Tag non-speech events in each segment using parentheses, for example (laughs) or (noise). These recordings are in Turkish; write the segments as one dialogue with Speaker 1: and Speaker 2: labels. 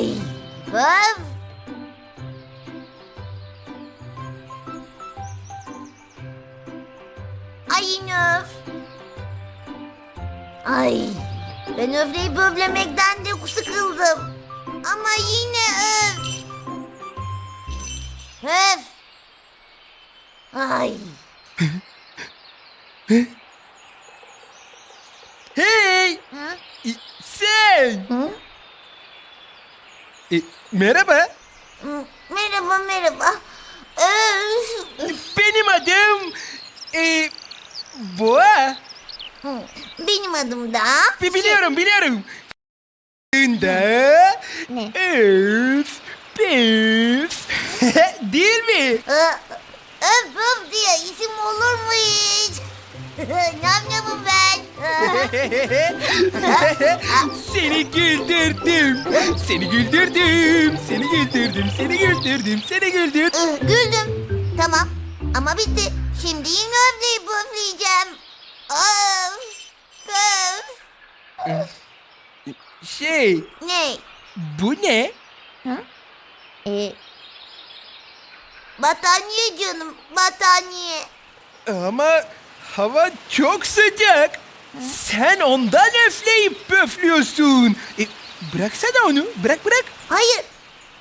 Speaker 1: Ay. Öf. Ay yine öf. Ay. Ben öfleyip öflemekten de sıkıldım. Ama yine öf. Öf. Ay. (laughs)
Speaker 2: Hey!
Speaker 1: Hı?
Speaker 2: e, Sen!
Speaker 1: Hı?
Speaker 2: E, merhaba.
Speaker 1: Merhaba merhaba. Öf.
Speaker 2: Benim adım... E, Boğa.
Speaker 1: Benim adım da.
Speaker 2: Bi- Biliyorum, biliyorum. Da...
Speaker 1: Ne?
Speaker 2: Öf, püf. (laughs) Değil mi?
Speaker 1: Ö, Öf öf diye isim olur mu? Nam namım ben. (laughs)
Speaker 2: seni güldürdüm. Seni güldürdüm. Seni güldürdüm. Seni güldürdüm. Seni güldürdüm.
Speaker 1: Ih, Güldüm. Tamam ama bitti. Şimdi yine öfleyip öfleyeceğim. Öf. Öf.
Speaker 2: Şey,
Speaker 1: Ne?
Speaker 2: bu ne?
Speaker 1: E, battaniye canım battaniye.
Speaker 2: Ama hava çok sıcak. Sen ondan öfleyip pöflüyorsun. E, bıraksana onu. Bırak bırak.
Speaker 1: Hayır.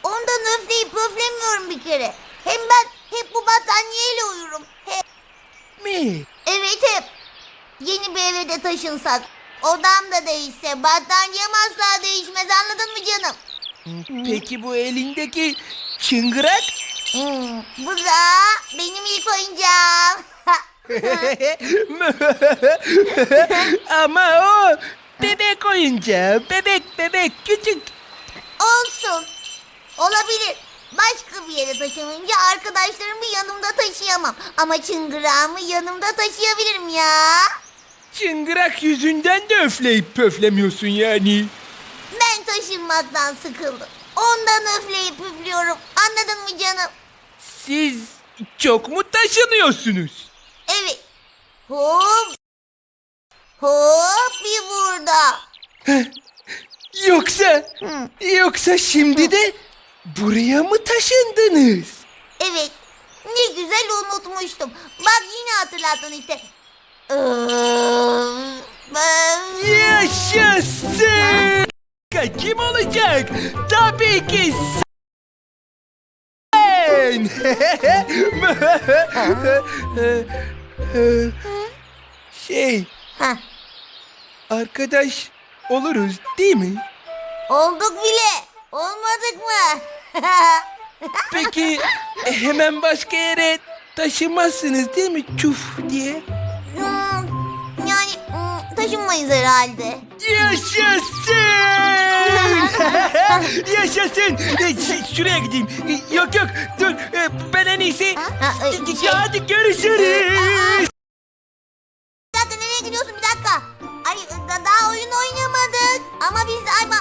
Speaker 1: Ondan öfleyip öflemiyorum bir kere. Hem ben hep bu battaniyeyle uyurum. Hep.
Speaker 2: Mi?
Speaker 1: Evet hep. Yeni bir eve de taşınsak. Odam da değişse battaniyem asla değişmez anladın mı canım?
Speaker 2: Peki bu elindeki çıngırak?
Speaker 1: Hmm, bu da benim ilk oyuncağım. (laughs)
Speaker 2: Ama o bebek oyuncağı. Bebek bebek küçük.
Speaker 1: Olsun. Olabilir. Başka bir yere taşınınca arkadaşlarımı yanımda taşıyamam. Ama çıngırağımı yanımda taşıyabilirim ya.
Speaker 2: Çıngırak yüzünden de öfleyip pöflemiyorsun yani.
Speaker 1: Ben taşınmaktan sıkıldım. Ondan öfleyip üflüyorum. Anladın mı canım?
Speaker 2: Siz çok mu taşınıyorsunuz?
Speaker 1: Hop. Hop bir burada.
Speaker 2: Yoksa yoksa şimdi de buraya mı taşındınız?
Speaker 1: Evet. Ne güzel unutmuştum. Bak yine hatırlattın işte.
Speaker 2: Yaşasın! Kim olacak? Tabii ki sen! (laughs) şey,
Speaker 1: Heh,
Speaker 2: arkadaş oluruz değil mi?
Speaker 1: olduk bile. Olmadık mı? (laughs)
Speaker 2: Peki hemen başka yere taşınmazsınız değil mi? Çuf diye.
Speaker 1: Hmm, yani hmm, taşınmayız herhalde.
Speaker 2: Yaşasın! (laughs) Yaşasın! E, ş- Şuraya gideyim. E, Yok yok dur E, ben en iyisi.
Speaker 1: Ha, e,
Speaker 2: G-
Speaker 1: şey-
Speaker 2: Hadi görüşürüz.
Speaker 1: Ama biz ama...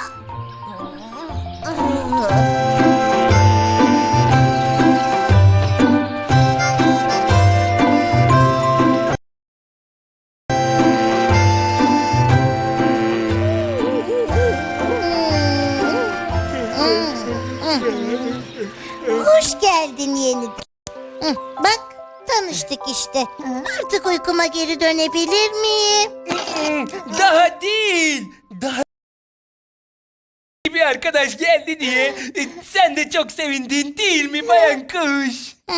Speaker 3: Hoş geldin yeniden. Bak tanıştık işte. Artık uykuma geri dönebilir miyim?
Speaker 2: Daha değil. Daha bir arkadaş geldi diye e, sen de çok sevindin değil mi bayan kuş?
Speaker 3: Hı,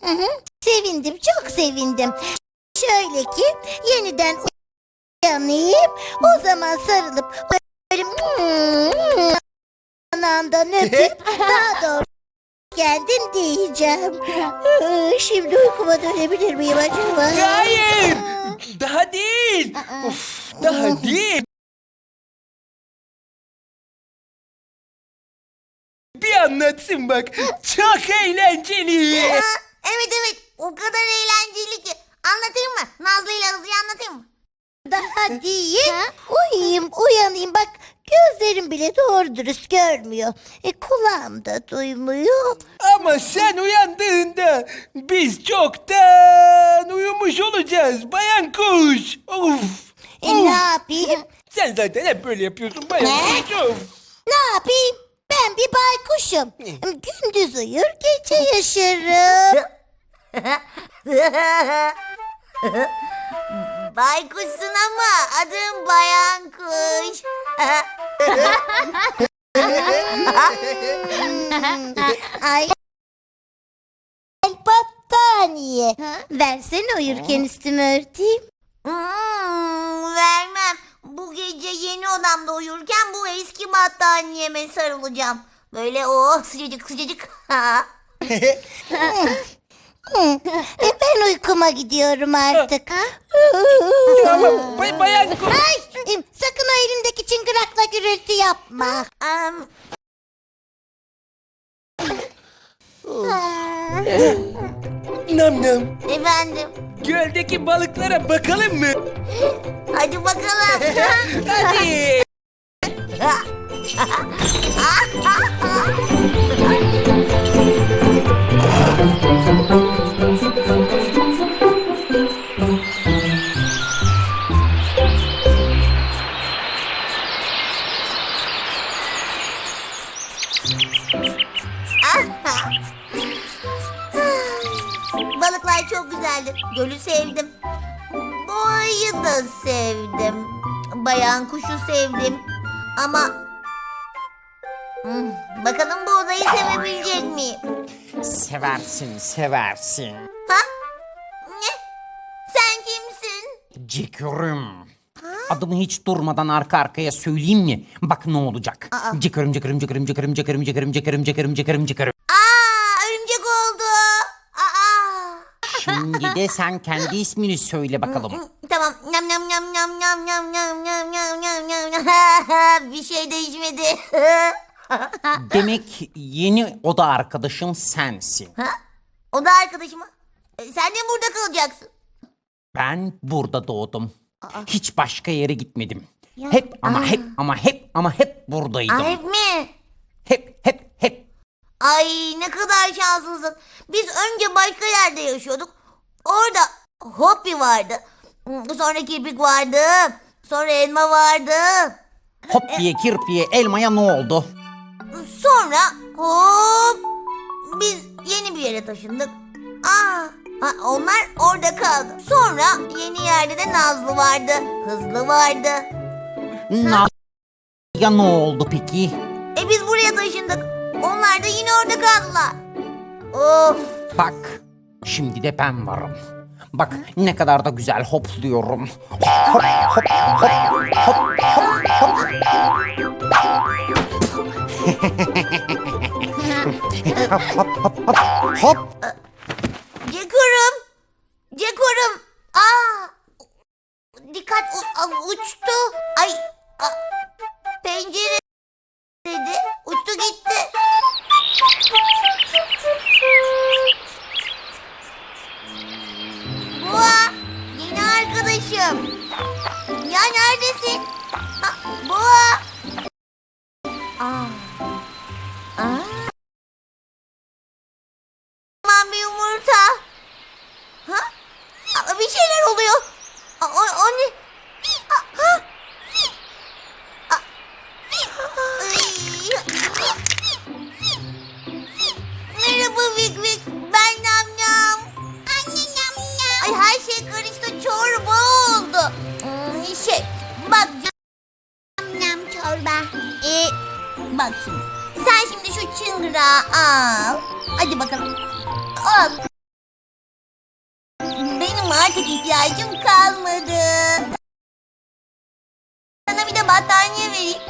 Speaker 3: hı hı. Sevindim, çok sevindim. Şöyle ki yeniden uyanayım. O zaman sarılıp böyle hmm, yanağından öpüp (laughs) daha doğru geldin diyeceğim. Hı, Şimdi uykuma dönebilir miyim acaba?
Speaker 2: Hayır. Daha değil. Of, daha değil. Bir anlatsın bak. Çok eğlenceli.
Speaker 1: Evet evet o kadar eğlenceli ki. Anlatayım mı? Nazlı ile Hızlı'yı anlatayım mı?
Speaker 3: Daha değil. Uyuyayım, uyanayım. Bak gözlerim bile doğru dürüst görmüyor. E, kulağım da duymuyor.
Speaker 2: Ama sen uyandığında biz çoktan uyumuş olacağız bayan kuş. Of.
Speaker 3: E,
Speaker 2: of.
Speaker 3: ne yapayım?
Speaker 2: Sen zaten hep böyle yapıyorsun bayan
Speaker 3: Ne?
Speaker 2: kuş. Of.
Speaker 3: Ne yapayım? Ben bir baykuşum. Gündüz uyur, gece yaşarım. (laughs)
Speaker 1: Baykuşsun ama adın bayan kuş.
Speaker 3: Ay. El battaniye. Versene uyurken üstümü örteyim.
Speaker 1: Hmm, vermem. Bu gece yeni odamda uyurken bu eski battaniyeme sarılacağım. Böyle o sıcacık sıcacık. (laughs)
Speaker 3: E, ben uykuma gidiyorum artık. (laughs)
Speaker 2: Ama bay- bayan kuş.
Speaker 3: Ay, e, sakın o elindeki çıngırakla gürültü yapma.
Speaker 1: Am,
Speaker 2: Nam nam.
Speaker 1: efendim.
Speaker 2: Göldeki balıklara bakalım mı?
Speaker 1: Hadi bakalım. (laughs)
Speaker 2: Hadi. (laughs)
Speaker 1: Bayan kuşu sevdim. Ama... Hmm, bakalım bu odayı sevebilecek miyim?
Speaker 4: Seversin, seversin.
Speaker 1: Ha? Ne? Sen kimsin?
Speaker 4: Cekürüm. Adımı hiç durmadan arka arkaya söyleyeyim mi? Bak ne olacak. Cekürüm, cekürüm, cekürüm, cekürüm, cekürüm, cekürüm, cekürüm, cekürüm, cekürüm, cekürüm.
Speaker 1: Aa, örümcek oldu. Aa.
Speaker 4: Şimdi de sen kendi ismini söyle bakalım.
Speaker 1: Tamam. Nyam nyam nyam nyam nyam nyam nyam nyam nyam nyam nyam nyam. Bir şey değişmedi.
Speaker 4: Demek yeni oda arkadaşım sensin.
Speaker 1: ha? O da arkadaşım? E, sen de burada kalacaksın?
Speaker 4: Ben burada doğdum. Hiç başka yere gitmedim. Hep ama hep ama hep ama hep buradaydım.
Speaker 1: Ay hep mi?
Speaker 4: Hep hep hep.
Speaker 1: Ay ne kadar şanslısın. Biz önce başka yerde yaşıyorduk. Orada Hopi vardı. Sonra kirpik vardı. Sonra elma vardı.
Speaker 4: Hop diye kirpiye elmaya ne oldu?
Speaker 1: Sonra hop biz yeni bir yere taşındık. Aa, ha, onlar orada kaldı. Sonra yeni yerde de Nazlı vardı. Hızlı vardı.
Speaker 4: Na ya ne oldu peki?
Speaker 1: E biz buraya taşındık. Onlar da yine orada kaldılar. Of.
Speaker 4: Bak, şimdi de ben varım. Bak ne kadar da güzel hopluyorum. Hop hop hop hop hop hop. hop hop hop hop hop.
Speaker 1: Cekorum. Aa. Dikkat u- uçtu. Ay. Ya neredesin? Ha, Boğa. Aa. Aa. Aman bir yumurta. Ha? Aa, bir şeyler oluyor. Aa, o, o ne? Aa, ha? Aa, ay. Merhaba Vik Vik. Ben Nam Nam. Anne Nam Nam. Ay her şey karıştı. Çorba şey bak. Nam çorba. E, bak şimdi. Sen şimdi şu çıngırağı al. Hadi bakalım. Al. Benim artık ihtiyacım kalmadı. Sana bir de battaniye vereyim.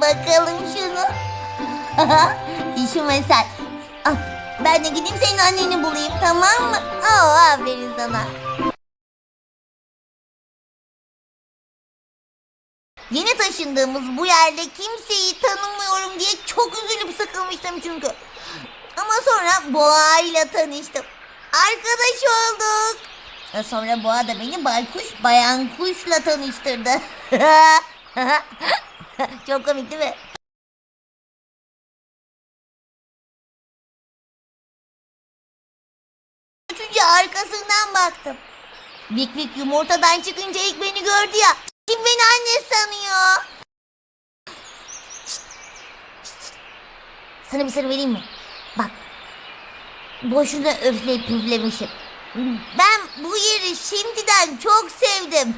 Speaker 1: Bakalım şunu. (laughs) İşime sen. Ben de gideyim senin anneni bulayım tamam mı? Oh, aferin sana. Yeni taşındığımız bu yerde kimseyi tanımıyorum diye çok üzülüp sıkılmıştım çünkü. Ama sonra Boğa ile tanıştım. Arkadaş olduk. Sonra Boğa da beni baykuş bayan kuşla tanıştırdı. (laughs) çok komik değil mi? Önce arkasından baktım. Vik Vik yumurtadan çıkınca ilk beni gördü ya. Şimdi beni anne sanıyor. Sana bir sır vereyim mi? Bak. Boşuna öfleyip püflemişim. Ben bu yeri şimdiden çok sevdim.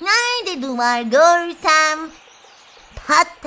Speaker 1: Nerede duvar görsem patladı